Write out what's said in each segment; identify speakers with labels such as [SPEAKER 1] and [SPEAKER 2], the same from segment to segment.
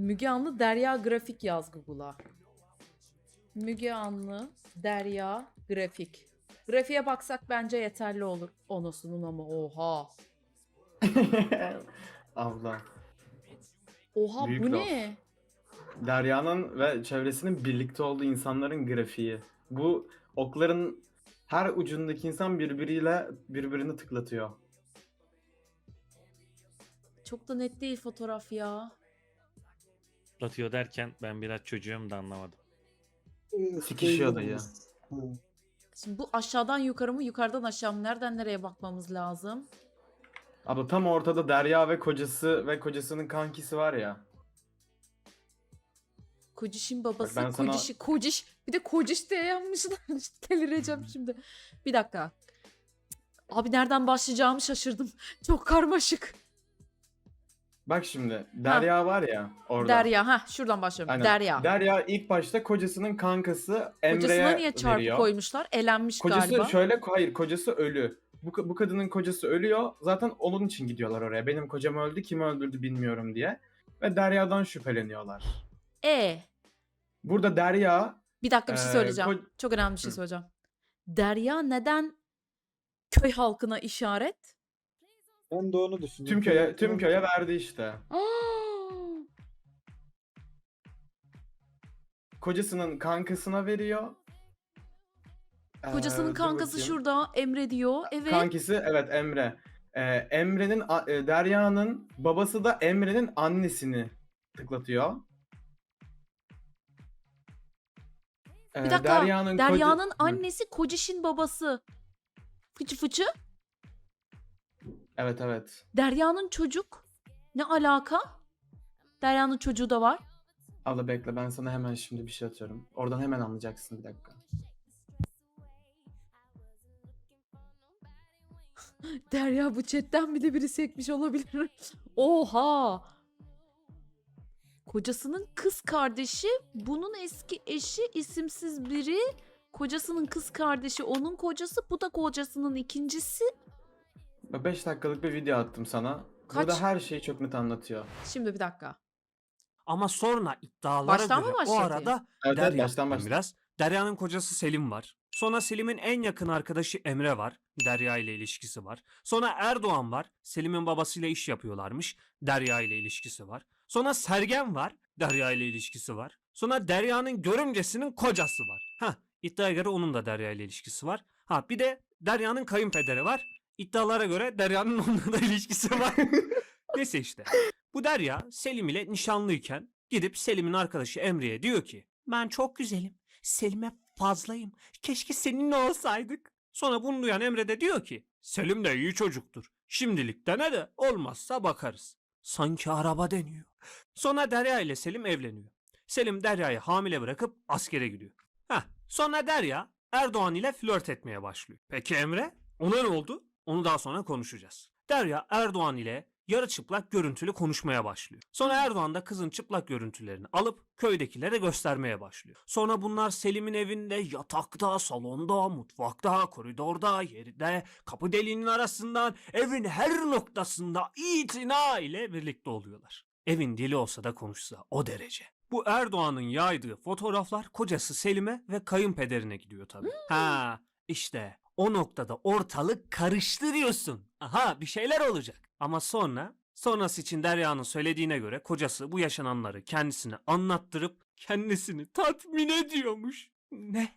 [SPEAKER 1] Müge Anlı Derya Grafik yaz Google'a. Müge Anlı Derya Grafik. Grafiğe baksak bence yeterli olur. Onosunun ama oha.
[SPEAKER 2] Abla.
[SPEAKER 1] Oha
[SPEAKER 2] Büyük
[SPEAKER 1] bu
[SPEAKER 2] laf.
[SPEAKER 1] ne?
[SPEAKER 2] Derya'nın ve çevresinin birlikte olduğu insanların grafiği. Bu okların her ucundaki insan birbiriyle birbirini tıklatıyor.
[SPEAKER 1] Çok da net değil fotoğraf ya.
[SPEAKER 3] Atıyor derken ben biraz çocuğum da anlamadım.
[SPEAKER 2] Sikişiyor da ya.
[SPEAKER 1] Şimdi bu aşağıdan yukarı mı yukarıdan aşağı mı? Nereden nereye bakmamız lazım?
[SPEAKER 2] Abla tam ortada Derya ve kocası ve kocasının kankisi var ya.
[SPEAKER 1] Kociş'in babası,
[SPEAKER 2] ben sana-
[SPEAKER 1] Kociş, Kociş. Bir de Kociş diye yapmışlar. Delireceğim şimdi. Bir dakika. Abi nereden başlayacağımı şaşırdım. Çok karmaşık.
[SPEAKER 2] Bak şimdi Derya var ya orada.
[SPEAKER 1] Derya. ha şuradan başlıyorum.
[SPEAKER 2] Aynen.
[SPEAKER 1] Derya.
[SPEAKER 2] Derya ilk başta kocasının kankası Emre'ye
[SPEAKER 1] Kocasına niye çarpı
[SPEAKER 2] veriyor.
[SPEAKER 1] koymuşlar? Elenmiş
[SPEAKER 2] Kocası
[SPEAKER 1] galiba.
[SPEAKER 2] şöyle hayır kocası ölü. Bu, bu kadının kocası ölüyor. Zaten onun için gidiyorlar oraya. Benim kocam öldü kim öldürdü bilmiyorum diye. Ve Derya'dan şüpheleniyorlar.
[SPEAKER 1] E
[SPEAKER 2] Burada Derya
[SPEAKER 1] bir dakika bir şey
[SPEAKER 2] Ee,
[SPEAKER 1] söyleyeceğim.
[SPEAKER 2] ko-
[SPEAKER 1] Çok önemli bir şey
[SPEAKER 2] Hı.
[SPEAKER 1] söyleyeceğim. Derya neden köy halkına işaret?
[SPEAKER 4] Ben de onu düşündüm.
[SPEAKER 2] tüm köye tüm köye verdi işte. Kocasının kankasına veriyor. Ee,
[SPEAKER 1] Kocasının
[SPEAKER 2] dur
[SPEAKER 1] kankası
[SPEAKER 2] bakayım.
[SPEAKER 1] şurada Emre diyor. Evet.
[SPEAKER 2] Kankisi evet Emre. Ee, Emre'nin a- e, Derya'nın babası da Emre'nin annesini tıklatıyor. Ee,
[SPEAKER 1] Bir dakika.
[SPEAKER 2] Derya'nın koca-
[SPEAKER 1] Derya'nın
[SPEAKER 2] Hı,
[SPEAKER 1] annesi Kociş'in babası. Fıçı fıçı.
[SPEAKER 2] Evet evet.
[SPEAKER 1] Derya'nın çocuk. Ne alaka? Derya'nın çocuğu da var.
[SPEAKER 2] Abla bekle ben sana hemen şimdi bir şey atıyorum. Oradan hemen anlayacaksın bir dakika.
[SPEAKER 1] Derya bu chatten bir de biri sekmiş olabilir. Oha. Kocasının kız kardeşi, bunun eski eşi isimsiz biri. Kocasının kız kardeşi, onun kocası, bu da kocasının ikincisi.
[SPEAKER 2] 5 dakikalık bir video attım sana.
[SPEAKER 1] Kaç?
[SPEAKER 2] Burada her şeyi çok net anlatıyor.
[SPEAKER 1] Şimdi bir dakika.
[SPEAKER 5] Ama sonra iddialara
[SPEAKER 1] Baştan mı
[SPEAKER 5] göre o
[SPEAKER 1] başlatıyor?
[SPEAKER 5] arada
[SPEAKER 2] Evet, evet,
[SPEAKER 5] Derya
[SPEAKER 2] baştan başla.
[SPEAKER 5] biraz. Derya'nın kocası Selim var. Sonra Selim'in en yakın arkadaşı Emre var. Derya ile ilişkisi var. Sonra Erdoğan var. Selim'in babasıyla iş yapıyorlarmış. Derya ile ilişkisi var. Sonra Sergen var. Derya ile ilişkisi var. Sonra Derya'nın görümcesinin kocası var. Ha, iddiaya göre onun da Derya ile ilişkisi var. Ha, bir de Derya'nın kayınpederi var. İddialara göre Derya'nın onunla da ilişkisi var. Neyse işte. Bu Derya Selim ile nişanlıyken gidip Selim'in arkadaşı Emre'ye diyor ki ben çok güzelim. Selim'e fazlayım. Keşke seninle olsaydık. Sonra bunu duyan Emre de diyor ki Selim de iyi çocuktur. Şimdilik dene de olmazsa bakarız. Sanki araba deniyor. Sonra Derya ile Selim evleniyor. Selim Derya'yı hamile bırakıp askere gidiyor. Heh, sonra Derya Erdoğan ile flört etmeye başlıyor. Peki Emre? Ona ne oldu? Onu daha sonra konuşacağız. Derya Erdoğan ile yarı çıplak görüntülü konuşmaya başlıyor. Sonra Erdoğan da kızın çıplak görüntülerini alıp köydekilere göstermeye başlıyor. Sonra bunlar Selim'in evinde yatakta, salonda, mutfakta, koridorda, yerde, kapı deliğinin arasından evin her noktasında itina ile birlikte oluyorlar. Evin dili olsa da konuşsa o derece. Bu Erdoğan'ın yaydığı fotoğraflar kocası Selim'e ve kayınpederine gidiyor tabii. Ha işte o noktada ortalık karıştırıyorsun. Aha bir şeyler olacak. Ama sonra sonrası için Derya'nın söylediğine göre kocası bu yaşananları kendisine anlattırıp kendisini tatmin ediyormuş. Ne?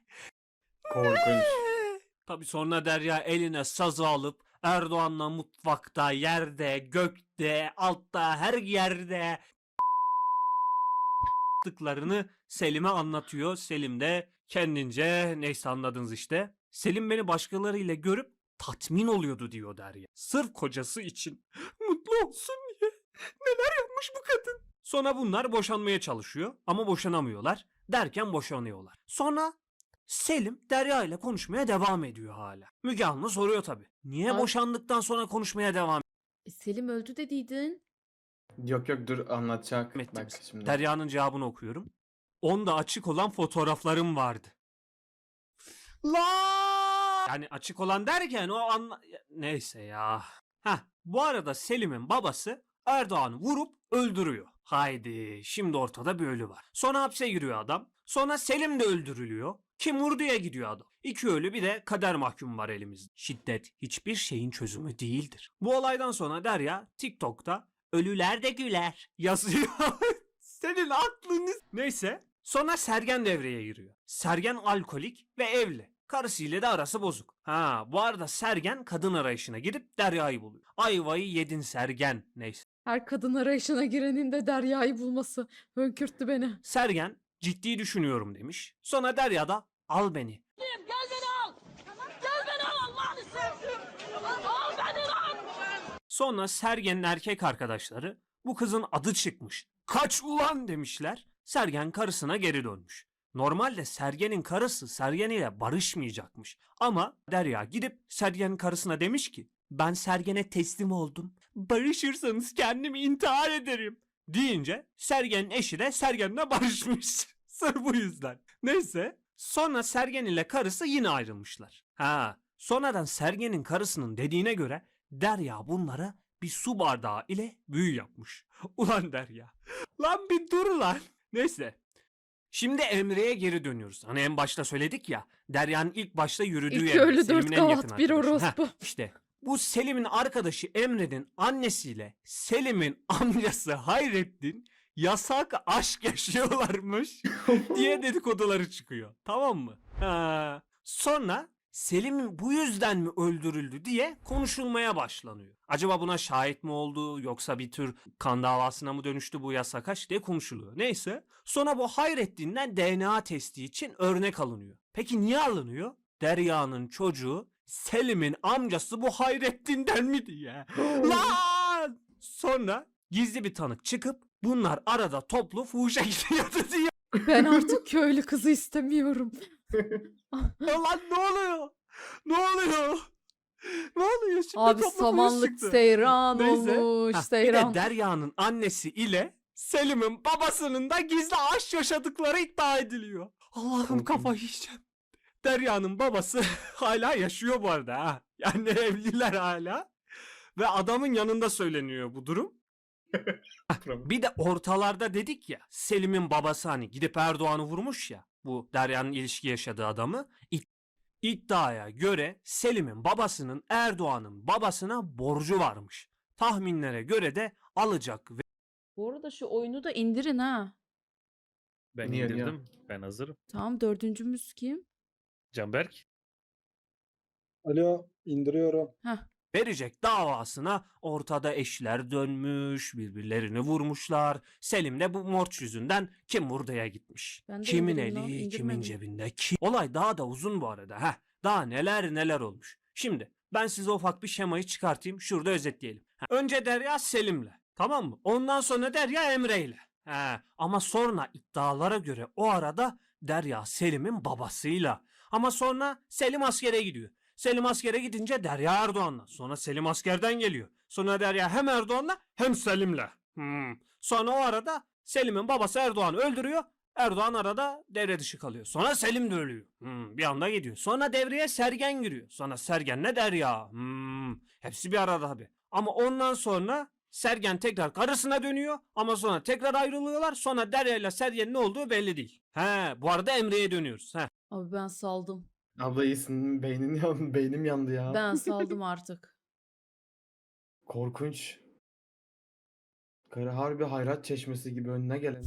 [SPEAKER 2] Korkunç.
[SPEAKER 5] Tabii sonra Derya eline sazı alıp Erdoğan'la mutfakta, yerde, gökte, altta, her yerde tıklarını Selim'e anlatıyor. Selim de kendince neyse anladınız işte. Selim beni başkalarıyla görüp tatmin oluyordu diyor Derya. Sırf kocası için mutlu olsun diye. Neler yapmış bu kadın? Sonra bunlar boşanmaya çalışıyor ama boşanamıyorlar. Derken boşanıyorlar. Sonra Selim Derya ile konuşmaya devam ediyor hala. Müge Anlı soruyor tabii. Niye
[SPEAKER 1] Abi-
[SPEAKER 5] boşandıktan sonra konuşmaya devam
[SPEAKER 1] E, Selim öldü dediydin.
[SPEAKER 2] Yok yok dur anlatacak.
[SPEAKER 5] ettim?
[SPEAKER 2] Bak şimdi.
[SPEAKER 5] Derya'nın cevabını okuyorum. Onda açık olan fotoğraflarım vardı. La! Yani açık olan derken o anla... Neyse ya. Heh, bu arada Selim'in babası Erdoğan'ı vurup öldürüyor. Haydi şimdi ortada bir ölü var. Sonra hapse giriyor adam. Sonra Selim de öldürülüyor. Kim vurduya gidiyor adam. İki ölü bir de kader mahkumu var elimizde. Şiddet hiçbir şeyin çözümü değildir. Bu olaydan sonra Derya TikTok'ta ölüler de güler yazıyor. Senin aklını... Neyse. Sonra Sergen devreye giriyor. Sergen alkolik ve evli. Karısıyla da arası bozuk. Ha bu arada Sergen kadın arayışına gidip Derya'yı buluyor. Ayvayı yedin Sergen. Neyse.
[SPEAKER 1] Her kadın arayışına girenin de Derya'yı bulması hönkürttü beni.
[SPEAKER 5] Sergen ciddi düşünüyorum demiş. Sonra Derya da al beni.
[SPEAKER 6] Gel beni al. Gel beni al Allah'ını sevdim. Al beni lan.
[SPEAKER 5] Sonra Sergen'in erkek arkadaşları bu kızın adı çıkmış. Kaç ulan demişler. Sergen karısına geri dönmüş. Normalde Sergen'in karısı Sergen ile barışmayacakmış. Ama Derya gidip Sergen'in karısına demiş ki ben Sergen'e teslim oldum. Barışırsanız kendimi intihar ederim. Deyince Sergen'in eşi de Sergen'le barışmış. Sırf bu yüzden. Neyse. Sonra Sergen ile karısı yine ayrılmışlar. Ha, sonradan Sergen'in karısının dediğine göre Derya bunlara bir su bardağı ile büyü yapmış. Ulan Derya. Lan bir dur lan. Neyse. Şimdi Emre'ye geri dönüyoruz. Hani en başta söyledik ya. Derya'nın ilk başta yürüdüğü
[SPEAKER 1] İki
[SPEAKER 5] yer.
[SPEAKER 1] ölü
[SPEAKER 5] Selim'in
[SPEAKER 1] dört
[SPEAKER 5] en yakın
[SPEAKER 1] kavat bir orospu.
[SPEAKER 5] işte bu Selim'in arkadaşı Emre'nin annesiyle Selim'in amcası Hayrettin yasak aşk yaşıyorlarmış diye dedikoduları çıkıyor. Tamam mı? Ha. Sonra Selim bu yüzden mi öldürüldü diye konuşulmaya başlanıyor. Acaba buna şahit mi oldu yoksa bir tür kan davasına mı dönüştü bu yasak aşk diye konuşuluyor. Neyse sonra bu Hayrettin'den DNA testi için örnek alınıyor. Peki niye alınıyor? Derya'nın çocuğu Selim'in amcası bu Hayrettin'den mi diye. Lan! Sonra gizli bir tanık çıkıp bunlar arada toplu fuhuşa gidiyordu diye.
[SPEAKER 1] Ben artık köylü kızı istemiyorum.
[SPEAKER 5] Lan ne oluyor? Ne oluyor? Ne oluyor şimdi
[SPEAKER 1] Abi
[SPEAKER 5] toplu
[SPEAKER 1] samanlık
[SPEAKER 5] çıktı.
[SPEAKER 1] seyran
[SPEAKER 5] Neyse.
[SPEAKER 1] olmuş
[SPEAKER 5] Hah, bir de
[SPEAKER 1] seyran.
[SPEAKER 5] Derya'nın annesi ile Selim'in babasının da gizli aşk yaşadıkları iddia ediliyor. Allah'ım kafa yiyeceğim. Derya'nın babası hala yaşıyor bu arada ha. Yani evliler hala. Ve adamın yanında söyleniyor bu durum. Bir de ortalarda dedik ya Selim'in babası hani gidip Erdoğan'ı vurmuş ya bu Derya'nın ilişki yaşadığı adamı İd- iddiaya göre Selim'in babasının Erdoğan'ın babasına borcu varmış. Tahminlere göre de alacak ve
[SPEAKER 1] Bu arada şu oyunu da indirin ha.
[SPEAKER 3] Ben
[SPEAKER 2] Niye, niye?
[SPEAKER 3] indirdim. Ben hazırım.
[SPEAKER 1] Tamam dördüncümüz kim?
[SPEAKER 3] Canberk.
[SPEAKER 4] Alo indiriyorum.
[SPEAKER 5] Verecek davasına ortada eşler dönmüş, birbirlerini vurmuşlar. Selim de bu morç yüzünden kim vurdaya gitmiş.
[SPEAKER 1] Ben de
[SPEAKER 5] Kimin
[SPEAKER 1] indirdim lan,
[SPEAKER 5] eli, kimin
[SPEAKER 1] indirmedim.
[SPEAKER 5] cebinde, kim? Olay daha da uzun bu arada. Heh, daha neler neler olmuş. Şimdi ben size ufak bir şemayı çıkartayım. Şurada özetleyelim. Ha, Önce Derya Selim'le. Tamam mı? Ondan sonra Derya Emre'yle. He, ama sonra iddialara göre o arada Derya Selim'in babasıyla. Ama sonra Selim askere gidiyor. Selim askere gidince Derya Erdoğan'la. Sonra Selim askerden geliyor. Sonra Derya hem Erdoğan'la hem Selim'le. Hmm. Sonra o arada Selim'in babası Erdoğan'ı öldürüyor. Erdoğan arada devre dışı kalıyor. Sonra Selim de ölüyor. Hmm, bir anda gidiyor. Sonra devreye Sergen giriyor. Sonra Sergen'le Derya. Hmm, hepsi bir arada tabii. Ama ondan sonra Sergen tekrar karısına dönüyor ama sonra tekrar ayrılıyorlar. Sonra Derya ile Sergen'in ne olduğu belli değil. He, bu arada Emre'ye dönüyoruz. He.
[SPEAKER 1] Abi ben saldım.
[SPEAKER 2] Abla iyisin. Beynin yan, beynim yandı ya.
[SPEAKER 1] Ben saldım artık.
[SPEAKER 2] Korkunç. Karı harbi hayrat çeşmesi gibi önüne gelen.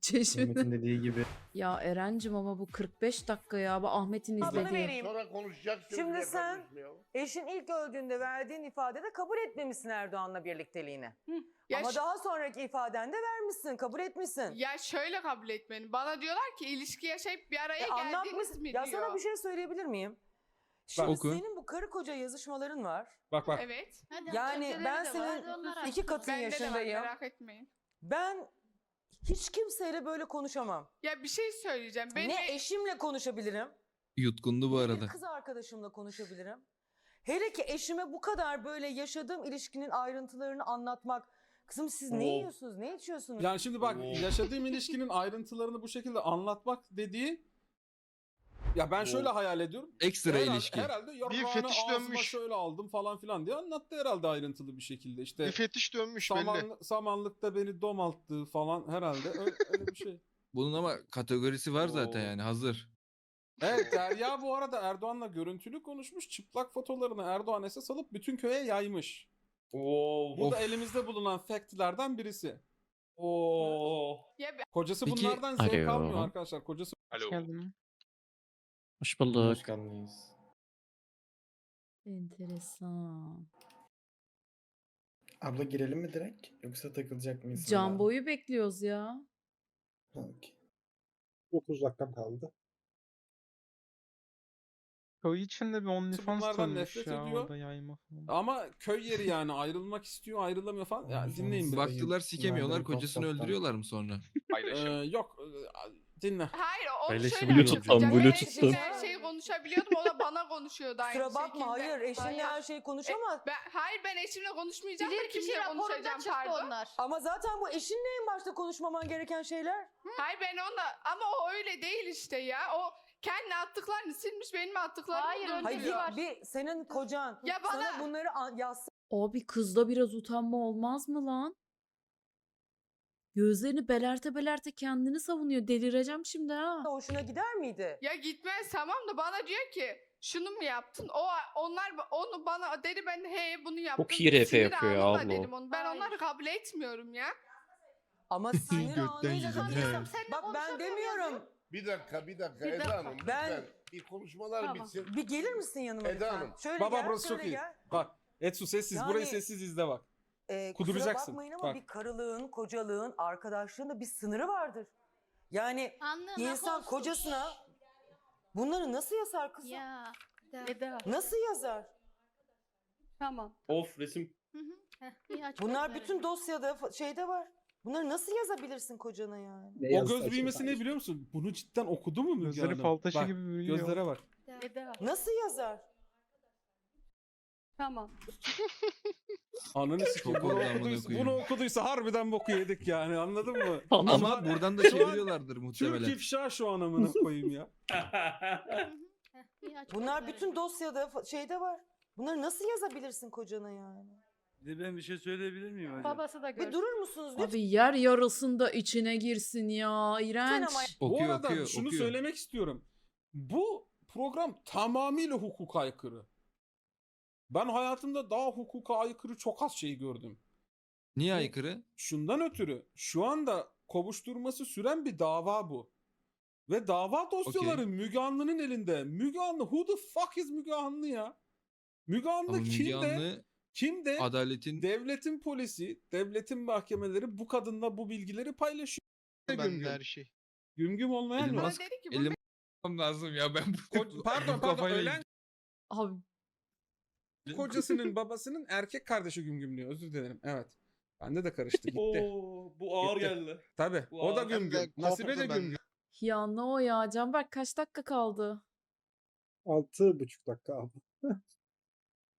[SPEAKER 1] Çeşme.
[SPEAKER 2] Mehmet'in dediği gibi.
[SPEAKER 1] Ya Erencim ama bu 45 dakika ya. Bu Ahmet'in
[SPEAKER 7] Adını
[SPEAKER 1] izlediği.
[SPEAKER 7] vereyim.
[SPEAKER 8] Sonra konuşacaksın.
[SPEAKER 7] Şimdi sen-. Eşin ilk öldüğünde verdiğin ifadede kabul etmemişsin Erdoğan'la birlikteliğini.
[SPEAKER 9] Ya,
[SPEAKER 7] Ama
[SPEAKER 9] ş-
[SPEAKER 7] daha sonraki ifadende vermişsin, kabul etmişsin.
[SPEAKER 9] ya şöyle kabul etmeni. Bana diyorlar ki ilişki yaşayıp bir araya
[SPEAKER 7] E,
[SPEAKER 9] geldiniz
[SPEAKER 7] anlatmışsın.
[SPEAKER 9] mi
[SPEAKER 7] Ya
[SPEAKER 9] diyor.
[SPEAKER 7] sana bir şey söyleyebilir miyim? Şimdi
[SPEAKER 4] oku.
[SPEAKER 7] senin bu karı koca yazışmaların var.
[SPEAKER 4] Bak bak.
[SPEAKER 9] Evet.
[SPEAKER 7] Yani ben senin iki katın
[SPEAKER 9] Bende de var
[SPEAKER 7] yaşındayım.
[SPEAKER 9] merak etmeyin.
[SPEAKER 7] Ben hiç kimseyle böyle konuşamam.
[SPEAKER 9] Ya bir şey söyleyeceğim. Benim
[SPEAKER 7] Ne eşimle konuşabilirim,
[SPEAKER 10] Yutkundu bu
[SPEAKER 7] ne
[SPEAKER 10] arada.
[SPEAKER 7] kız arkadaşımla konuşabilirim. Hele ki eşime bu kadar böyle yaşadığım ilişkinin ayrıntılarını anlatmak. Kızım siz ne
[SPEAKER 8] Oo.
[SPEAKER 7] yiyorsunuz, ne içiyorsunuz?
[SPEAKER 11] Yani şimdi bak yaşadığım ilişkinin ayrıntılarını bu şekilde anlatmak dediği
[SPEAKER 8] Ya ben şöyle hayal ediyorum.
[SPEAKER 10] Ekstra
[SPEAKER 8] herhalde,
[SPEAKER 10] ilişki.
[SPEAKER 8] Herhalde
[SPEAKER 11] Bir fetiş dönmüş.
[SPEAKER 8] şöyle aldım falan filan diye anlattı herhalde ayrıntılı bir şekilde. İşte
[SPEAKER 11] Bir fetiş dönmüş belli.
[SPEAKER 8] saman, samanlıkta beni domalttığı falan herhalde öyle, öyle bir şey.
[SPEAKER 10] Bunun ama kategorisi var zaten
[SPEAKER 8] Oo.
[SPEAKER 10] yani hazır.
[SPEAKER 8] Evet Derya bu arada Erdoğan'la görüntülü konuşmuş. Çıplak fotolarını Erdoğan esas alıp bütün köye yaymış.
[SPEAKER 2] Oo.
[SPEAKER 8] Bu da
[SPEAKER 10] Of.
[SPEAKER 8] elimizde bulunan factlerden birisi.
[SPEAKER 2] Oo.
[SPEAKER 8] Kocası
[SPEAKER 10] Peki-
[SPEAKER 8] bunlardan zevk almıyor arkadaşlar. Kocası
[SPEAKER 11] Alo.
[SPEAKER 3] Hoş bulduk.
[SPEAKER 2] Hoş geldiniz.
[SPEAKER 1] Enteresan.
[SPEAKER 2] Abla girelim mi direkt? Yoksa takılacak mıyız?
[SPEAKER 1] Can boyu bekliyoruz ya.
[SPEAKER 2] Okey.
[SPEAKER 4] 9 dakikam kaldı.
[SPEAKER 8] Köy içinde bir OnlyFans nefret ediyor. Ama köy yeri yani ayrılmak istiyor ayrılamıyor falan. Ya dinleyin bir.
[SPEAKER 10] Baktılar sikemiyorlar kocasını öldürüyorlar mı sonra?
[SPEAKER 8] Ee,
[SPEAKER 11] Paylaşım.
[SPEAKER 8] yok e, dinle.
[SPEAKER 9] Hayır onu
[SPEAKER 3] Paylaşım
[SPEAKER 9] şöyle
[SPEAKER 3] YouTube'dan,
[SPEAKER 9] açıklayacağım. Ben
[SPEAKER 3] Bluetooth'tan.
[SPEAKER 9] eşimle her şeyi konuşabiliyordum. O da bana konuşuyordu aynı
[SPEAKER 7] Kusura bakma
[SPEAKER 9] şekilde.
[SPEAKER 7] hayır eşinle her şeyi konuşamaz.
[SPEAKER 9] Ben, hayır ben eşimle konuşmayacağım da
[SPEAKER 6] Bilir kişi
[SPEAKER 9] kimle
[SPEAKER 6] raporunda
[SPEAKER 9] konuşacağım
[SPEAKER 6] çıktı
[SPEAKER 9] pardon.
[SPEAKER 6] onlar.
[SPEAKER 7] Ama zaten bu eşinle en başta konuşmaman gereken şeyler.
[SPEAKER 9] Hayır ben onunla ama o öyle değil işte ya. O kendi attıklarını silmiş benim attıklarımı
[SPEAKER 6] Hayır.
[SPEAKER 7] Hayır
[SPEAKER 6] var.
[SPEAKER 7] bir senin kocan
[SPEAKER 9] Ya bana-
[SPEAKER 7] sana bunları an- yazsa
[SPEAKER 1] Abi kızda biraz utanma olmaz mı lan? Gözlerini belerte belerte kendini savunuyor. Delireceğim şimdi ha.
[SPEAKER 7] hoşuna gider miydi?
[SPEAKER 9] Ya gitmez tamam da bana diyor ki şunu mu yaptın? O onlar onu bana dedi ben he bunu yaptım.
[SPEAKER 3] iyi RF
[SPEAKER 9] Sinir
[SPEAKER 3] yapıyor ya abla.
[SPEAKER 9] Dedim onu. Ben
[SPEAKER 6] Hayır.
[SPEAKER 9] onları kabul etmiyorum ya.
[SPEAKER 7] Ama sinir
[SPEAKER 10] Gökten yedin, he.
[SPEAKER 6] Seninle
[SPEAKER 7] Bak ben
[SPEAKER 6] konuşamıyorum
[SPEAKER 7] demiyorum.
[SPEAKER 11] Bir dakika bir dakika
[SPEAKER 6] Bir
[SPEAKER 11] Eda
[SPEAKER 6] dakika.
[SPEAKER 11] Hanım.
[SPEAKER 7] Ben-
[SPEAKER 11] lütfen. Bir konuşmalar
[SPEAKER 6] Tamam.
[SPEAKER 11] bitsin.
[SPEAKER 7] Bir gelir misin yanıma
[SPEAKER 11] Eda
[SPEAKER 7] lütfen?
[SPEAKER 11] Hanım.
[SPEAKER 7] Şöyle
[SPEAKER 8] Baba
[SPEAKER 7] gel,
[SPEAKER 8] burası
[SPEAKER 7] şöyle
[SPEAKER 8] çok iyi.
[SPEAKER 7] gel.
[SPEAKER 8] Bak Etsu sessiz
[SPEAKER 7] Yani-
[SPEAKER 8] burayı sessiz izle bak.
[SPEAKER 7] Ee, kusura
[SPEAKER 8] Kuduracaksın.
[SPEAKER 7] bakmayın ama
[SPEAKER 8] Bak.
[SPEAKER 7] bir karılığın, kocalığın, arkadaşlığın da bir sınırı vardır. Yani
[SPEAKER 6] Anlığına
[SPEAKER 7] insan
[SPEAKER 6] konuşmuş.
[SPEAKER 7] kocasına bunları nasıl yazar kızım?
[SPEAKER 6] Ya. Eda.
[SPEAKER 7] Nasıl yazar?
[SPEAKER 6] Tamam.
[SPEAKER 2] Of resim.
[SPEAKER 6] İyi aç
[SPEAKER 7] Bunlar bütün dosyada fa- şeyde var. Bunları nasıl yazabilirsin kocana yani?
[SPEAKER 4] Ne
[SPEAKER 8] O göz büyümesi
[SPEAKER 4] açıklar.
[SPEAKER 8] ne biliyor musun? Bunu cidden okudu mu Müge
[SPEAKER 12] Gözleri
[SPEAKER 8] Hanım?
[SPEAKER 12] fal taşı
[SPEAKER 8] Bak,
[SPEAKER 12] gibi büyüyor.
[SPEAKER 8] Gözlere bak.
[SPEAKER 6] Eda.
[SPEAKER 7] Nasıl yazar?
[SPEAKER 6] Tamam.
[SPEAKER 8] Ananı sikeyim.
[SPEAKER 10] Çok
[SPEAKER 8] Bunu
[SPEAKER 10] oldu amına koyayım.
[SPEAKER 8] bunu okuduysa harbiden boku yedik yani anladın mı?
[SPEAKER 10] Ama buradan da çeviriyorlardır
[SPEAKER 8] Türk
[SPEAKER 10] muhtemelen.
[SPEAKER 8] ifşa şu an amına koyayım ya.
[SPEAKER 6] İyi
[SPEAKER 7] Bunlar bütün dosyada fa- şeyde var. Bunları nasıl yazabilirsin kocana yani?
[SPEAKER 12] Bir de ben bir şey söyleyebilir miyim hocam?
[SPEAKER 6] Babası da
[SPEAKER 7] Bir
[SPEAKER 6] görsün.
[SPEAKER 7] durur musunuz lütfen?
[SPEAKER 1] Abi yer yarısında içine girsin ya. İğrenç.
[SPEAKER 7] ama-
[SPEAKER 8] Bu
[SPEAKER 10] Okuyor
[SPEAKER 8] arada
[SPEAKER 10] okuyor
[SPEAKER 8] şunu
[SPEAKER 10] okuyor.
[SPEAKER 8] söylemek istiyorum. Bu program tamamıyla hukuka aykırı. Ben hayatımda daha hukuka aykırı çok az şey gördüm.
[SPEAKER 10] Niye aykırı?
[SPEAKER 8] Şundan ötürü şu anda kovuşturması süren bir dava bu. Ve dava dosyaları
[SPEAKER 10] Okey.
[SPEAKER 8] Müge Anlı'nın elinde. Müge Anlı who the fuck is Müge Anlı ya? Müge Anlı
[SPEAKER 10] Ama Müge
[SPEAKER 8] kimde?
[SPEAKER 10] Anlı
[SPEAKER 8] Kimde?
[SPEAKER 10] adaletin
[SPEAKER 8] Devletin polisi, devletin mahkemeleri bu kadınla bu bilgileri paylaşıyor.
[SPEAKER 11] Ben
[SPEAKER 8] Güm
[SPEAKER 11] de her
[SPEAKER 8] güm.
[SPEAKER 11] şey.
[SPEAKER 8] Güm güm olmayan mı?
[SPEAKER 10] Elim lazım ya ben
[SPEAKER 8] pardon pardon ölen
[SPEAKER 1] Abi
[SPEAKER 8] kocasının babasının erkek kardeşi güm güm diyor. Özür dilerim. Evet. Bende de karıştı gitti.
[SPEAKER 2] Oo, bu ağır
[SPEAKER 8] Gitti.
[SPEAKER 2] geldi.
[SPEAKER 8] Tabii.
[SPEAKER 2] Bu
[SPEAKER 8] O da
[SPEAKER 2] ağır.
[SPEAKER 8] güm
[SPEAKER 11] Ben de
[SPEAKER 8] güm. Nasibe de
[SPEAKER 11] koptu
[SPEAKER 8] güm
[SPEAKER 11] bende.
[SPEAKER 8] güm.
[SPEAKER 1] ya ne o ya Canberk kaç dakika kaldı?
[SPEAKER 4] Altı buçuk dakika aldı.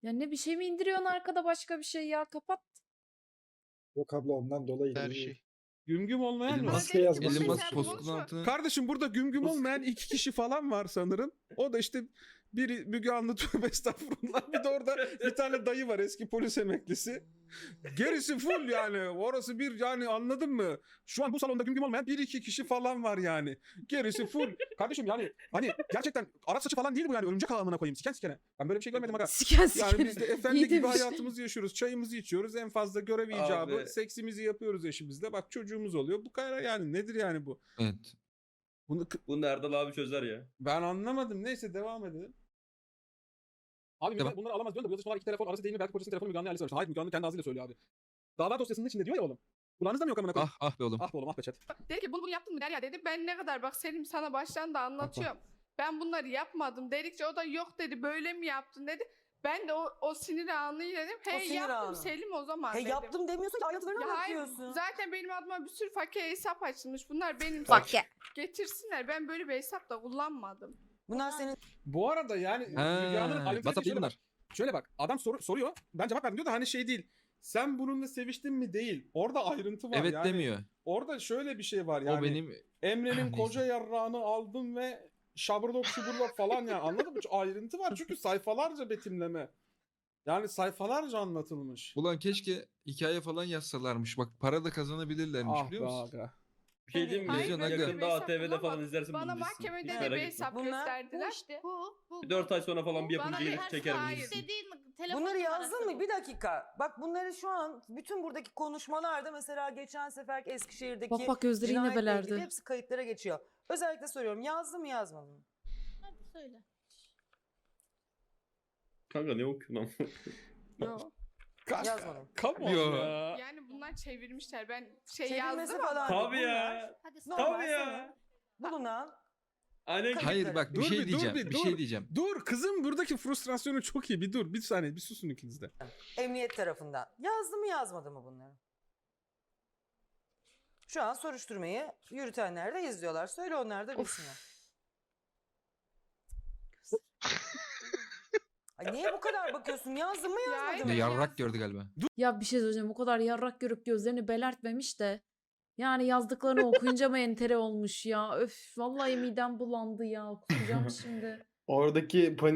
[SPEAKER 1] Ya ne bir şey mi indiriyorsun arkada başka bir şey ya kapat.
[SPEAKER 4] Yok abla ondan dolayı
[SPEAKER 11] Her
[SPEAKER 4] değil.
[SPEAKER 11] şey.
[SPEAKER 8] Güm güm olmayan mı?
[SPEAKER 9] Bana
[SPEAKER 10] Musk-
[SPEAKER 9] dedi ki,
[SPEAKER 4] yazmış.
[SPEAKER 9] bu
[SPEAKER 10] Elon Musk
[SPEAKER 9] sen
[SPEAKER 10] postun
[SPEAKER 9] konuşma.
[SPEAKER 10] altına
[SPEAKER 8] Kardeşim burada güm güm olmayan iki kişi falan var sanırım. O da işte biri Müge Anlı tövbe estağfurullah. Bir de orada bir tane dayı var eski polis emeklisi. Gerisi full yani. Orası bir yani anladın mı? Şu an bu salonda güm güm olmayan bir iki kişi falan var yani. Gerisi full. Kardeşim yani hani gerçekten Arap saçı falan değil bu yani. Örümcek ağlamına koyayım. Siken sikene. Ben böyle bir şey görmedim aga.
[SPEAKER 1] Siken siken.
[SPEAKER 8] Yani biz de efendi
[SPEAKER 1] İyi
[SPEAKER 8] gibi
[SPEAKER 1] demiş.
[SPEAKER 8] hayatımızı yaşıyoruz. Çayımızı içiyoruz. En fazla görev icabı.
[SPEAKER 2] Abi.
[SPEAKER 8] Seksimizi yapıyoruz eşimizle. Bak çocuğumuz oluyor. Bu kadar yani. Nedir yani bu?
[SPEAKER 10] Evet.
[SPEAKER 8] Bunu
[SPEAKER 2] Bunu Erdal abi çözer ya.
[SPEAKER 8] ben anlamadım. Neyse devam edelim. Abi Müge bunları alamaz diyorsun da bu yazışmalar iki telefon arası değil mi? Belki polisin telefonu Müge Anlı'ya söylemiş. Hayır Müge Anlı kendi ağzıyla söylüyor abi. Dava dosyasının içinde diyor ya oğlum. Kulağınızda mı yok amına koyayım?
[SPEAKER 10] Ah ah be oğlum.
[SPEAKER 8] Ah be oğlum ah be chat.
[SPEAKER 9] Dedi ki bunu bunu yaptın mı Derya dedi. Ben ne kadar bak Selim sana baştan da anlatıyorum. Ben bunları yapmadım dedikçe o da yok dedi böyle mi yaptın dedi. Ben de o, o sinir anıyla dedim. He
[SPEAKER 7] sinir
[SPEAKER 9] yaptım
[SPEAKER 7] anı.
[SPEAKER 9] Selim o zaman
[SPEAKER 7] He
[SPEAKER 9] dedim.
[SPEAKER 7] yaptım demiyorsun ki ayrıntılarını
[SPEAKER 9] Ya hayır,
[SPEAKER 7] anlatıyorsun.
[SPEAKER 9] zaten benim adıma bir sürü fakir hesap açılmış. Bunlar benim
[SPEAKER 1] ya.
[SPEAKER 9] getirsinler. Ben böyle bir hesap da kullanmadım.
[SPEAKER 7] Bunlar senin
[SPEAKER 8] Bu arada yani Anlı'nın ayrıntıları
[SPEAKER 10] WhatsApp değil
[SPEAKER 8] bak. Şöyle bak adam soru, soruyor. Ben cevap verdim diyor da hani şey değil. Sen bununla seviştin mi değil. Orada ayrıntı var.
[SPEAKER 10] Evet
[SPEAKER 8] yani,
[SPEAKER 10] demiyor.
[SPEAKER 8] Orada şöyle bir şey var yani.
[SPEAKER 10] o benim
[SPEAKER 8] Emre'nin koca yarrağını aldım ve şabırdok şuburdok falan yani anladın mı? Ayrıntı var çünkü sayfalarca betimleme. Yani sayfalarca anlatılmış.
[SPEAKER 10] Ulan keşke hikaye falan yazsalarmış. Bak para da kazanabilirlermiş
[SPEAKER 8] Ah
[SPEAKER 10] biliyor musun?
[SPEAKER 8] aga.
[SPEAKER 12] Bir şey diyeyim mi?
[SPEAKER 7] Hayır,
[SPEAKER 10] Vizyon
[SPEAKER 12] Yakında
[SPEAKER 10] aga.
[SPEAKER 9] böyle bir hesap
[SPEAKER 12] ATV'de falan izlersin
[SPEAKER 9] Bana
[SPEAKER 12] bunu dizisini.
[SPEAKER 9] mahkemede
[SPEAKER 12] Hiç
[SPEAKER 9] de
[SPEAKER 12] merak
[SPEAKER 9] bir
[SPEAKER 12] etme.
[SPEAKER 9] hesap
[SPEAKER 7] Bunlar-
[SPEAKER 9] gösterdiler.
[SPEAKER 6] Bu işte. Bu. bu.
[SPEAKER 12] Bir 4 ay sonra falan bir
[SPEAKER 9] Bana
[SPEAKER 12] yapımcı
[SPEAKER 9] bir
[SPEAKER 12] gelip
[SPEAKER 9] her
[SPEAKER 12] çeker bu
[SPEAKER 9] hayır.
[SPEAKER 12] dizisini.
[SPEAKER 6] İstediğin telefon
[SPEAKER 7] Bunları yazdın mı? Bir dakika. Bak bunları şu an bütün buradaki konuşmalarda mesela geçen sefer Eskişehir'deki
[SPEAKER 1] Bak bak gözleri yine
[SPEAKER 7] cinayetle ilgili
[SPEAKER 1] belerdi.
[SPEAKER 7] hepsi kayıtlara geçiyor. Özellikle soruyorum yazdı mı yazmadı mı?
[SPEAKER 6] Hadi söyle.
[SPEAKER 12] Kanka ne okuyorsun ama?
[SPEAKER 9] Yok.
[SPEAKER 8] Kanka,
[SPEAKER 7] Yazmadım.
[SPEAKER 8] Come on
[SPEAKER 10] Yo.
[SPEAKER 8] ya.
[SPEAKER 9] Yani bunlar çevirmişler. Ben şey
[SPEAKER 7] Çevirmesi
[SPEAKER 9] yazdım ama.
[SPEAKER 7] falan
[SPEAKER 12] Tabii ya.
[SPEAKER 6] Hadi
[SPEAKER 7] normal
[SPEAKER 12] Tabii ya.
[SPEAKER 7] Bulunan Kayıt-
[SPEAKER 10] Hayır bak bir
[SPEAKER 8] Dur
[SPEAKER 10] şey
[SPEAKER 8] bir, dur
[SPEAKER 10] diyeceğim.
[SPEAKER 8] bir,
[SPEAKER 10] Bir,
[SPEAKER 8] dur.
[SPEAKER 10] şey diyeceğim.
[SPEAKER 8] Dur kızım buradaki frustrasyonu çok iyi. Bir dur bir saniye bir susun ikiniz de.
[SPEAKER 7] emniyet tarafından. Yazdı mı yazmadı mı bunları? Şu an soruşturmayı yürütenler de izliyorlar. Söyle onlar da bilsinler. Ay niye bu kadar bakıyorsun? Yazdı mı yazmadı
[SPEAKER 9] Ya
[SPEAKER 7] mı?
[SPEAKER 10] Yarrak gördü galiba.
[SPEAKER 1] Ya bir şey söyleyeceğim. O kadar yarrak görüp gözlerini belertmemiş de. Yani yazdıklarını okuyunca mı entere olmuş ya? Öf vallahi midem bulandı ya. Kusacağım şimdi.
[SPEAKER 2] Oradaki panik